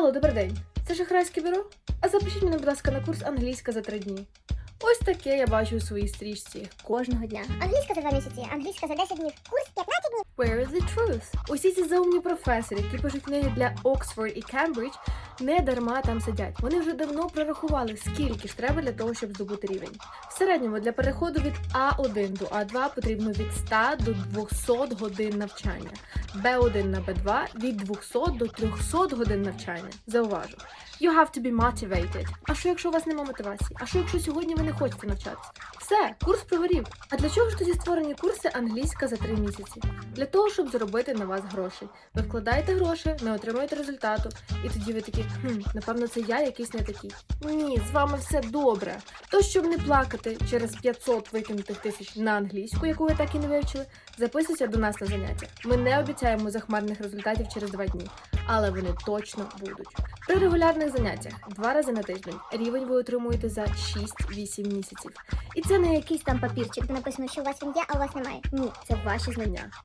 Алло, добрий день. Це шахрайське бюро? А запишіть мене, будь ласка, на курс англійська за три дні. Ось таке я бачу у своїй стрічці. Кожного дня. Англійська за два місяці, англійська за 10 днів, курс 15 днів. Where is the truth? Усі ці заумні професори, які пишуть книги для Оксфорд і Кембридж, не дарма там сидять. Вони вже давно прорахували, скільки ж треба для того, щоб здобути рівень. В середньому для переходу від А1 до А2 потрібно від 100 до 200 годин навчання. Б1 на Б2 від 200 до 300 годин навчання. Зауважу. You have to be motivated. А що якщо у вас немає мотивації? А що якщо сьогодні ви не хочете навчатися? Все, курс прогорів. А для чого ж тоді створені курси англійська за три місяці? Для того, щоб заробити на вас гроші. Ви вкладаєте гроші, не отримуєте результату, і тоді ви такі, хм, напевно, це я якийсь не такий. Ні, з вами все добре. То, щоб не плакати через 500 викинутих тисяч на англійську, яку ви так і не вивчили, записуйся до нас на заняття. Ми не обіцяємо захмарних результатів через два дні, але вони точно будуть. При регулярних заняттях два рази на тиждень рівень ви отримуєте за 6-8 місяців. І це не якийсь там папірчик, Де написано, що у вас він є, а у вас немає. ні, це ваші знання.